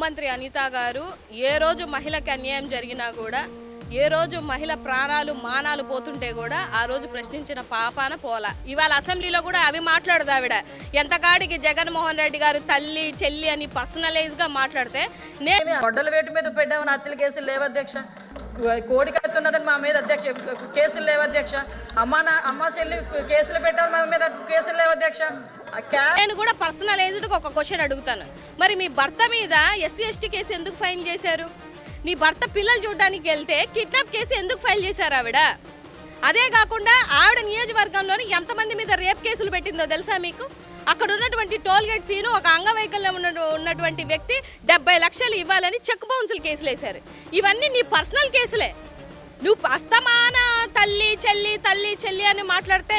హోంమంత్రి అనిత గారు ఏ రోజు మహిళకి అన్యాయం జరిగినా కూడా ఏ రోజు మహిళ ప్రాణాలు మానాలు పోతుంటే కూడా ఆ రోజు ప్రశ్నించిన పాపాన పోల. ఇవాళ అసెంబ్లీలో కూడా అవి మాట్లాడదు ఆవిడ. ఎంతకాడికి జగన్మోహన్ రెడ్డి గారు తల్లి చెల్లి అని పర్సనలైజ్గా మాట్లాడితే నేను గొడ్డల వేటు మీద పెట్టామని హత్యల కేసులు లేవు అధ్యక్ష? కోడి కడుతున్నదని మా మీద అధ్యక్ష కేసులు లేవు అధ్యక్ష. అమ్మ నా అమ్మ చెల్లి కేసులు పెట్టారు మా మీద కేసులు లేవు అధ్యక్ష. నేను కూడా పర్సనల్ పర్సనలైజ్డ్గా ఒక క్వశ్చన్ అడుగుతాను. మరి మీ భర్త మీద ఎస్సీ ఎస్టీ కేసు ఎందుకు ఫైల్ చేశారు? నీ భర్త పిల్లలు చూడడానికి వెళ్తే కిడ్నాప్ కేసు ఎందుకు ఫైల్ చేశారు ఆవిడ? అదే కాకుండా ఆవిడ నియోజకవర్గంలోని ఎంతమంది మీద రేప్ కేసులు పెట్టిందో తెలుసా మీకు? అక్కడ ఉన్నటువంటి టోల్ గేట్ సీను ఒక అంగవైకల్యం ఉన్న ఉన్నటువంటి వ్యక్తి డెబ్బై లక్షలు ఇవ్వాలని చెక్ బౌన్సులు కేసులు వేశారు ఇవన్నీ నీ పర్సనల్ కేసులే. నువ్వు అస్తమాన తల్లి చెల్లి తల్లి చెల్లి అని మాట్లాడితే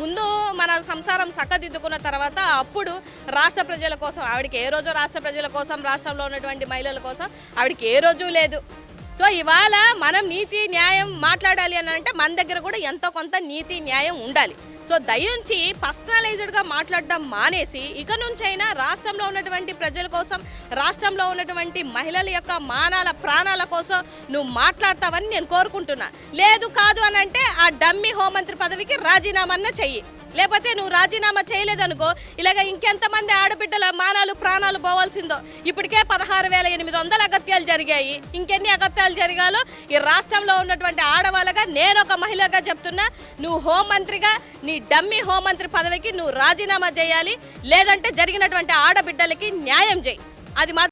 ముందు మన సంసారం చక్కదిద్దుకున్న తర్వాత అప్పుడు రాష్ట్ర ప్రజల కోసం ఆవిడకి ఏ రోజు రాష్ట్ర ప్రజల కోసం రాష్ట్రంలో ఉన్నటువంటి మహిళల కోసం ఆవిడకి ఏ రోజు లేదు. సో ఇవాళ మనం నీతి న్యాయం మాట్లాడాలి అని అంటే మన దగ్గర కూడా ఎంతో కొంత నీతి న్యాయం ఉండాలి. సో దయించి పర్సనలైజ్డ్గా మాట్లాడడం మానేసి ఇక నుంచైనా రాష్ట్రంలో ఉన్నటువంటి ప్రజల కోసం రాష్ట్రంలో ఉన్నటువంటి మహిళల యొక్క మానాల ప్రాణాల కోసం నువ్వు మాట్లాడతావని నేను కోరుకుంటున్నా. లేదు కాదు అని అంటే ఆ డమ్మి హోంమంత్రి పదవికి రాజీనామాన చెయ్యి. లేకపోతే నువ్వు రాజీనామా చేయలేదనుకో ఇలాగ ఇంకెంతమంది ఆడబిడ్డల మానాలు ప్రాణాలు పోవాల్సిందో ఇప్పటికే పదహారు వేల ఎనిమిది వందల అగత్యాలు జరిగాయి. ఇంకెన్ని అగత్యాలు జరిగాలో ఈ రాష్ట్రంలో ఉన్నటువంటి ఆడవాళ్ళగా నేను ఒక మహిళగా చెప్తున్నా నువ్వు హోంమంత్రిగా నీ డమ్మి హోంమంత్రి పదవికి నువ్వు రాజీనామా చేయాలి. లేదంటే జరిగినటువంటి ఆడబిడ్డలకి న్యాయం చేయి. అది మాత్రం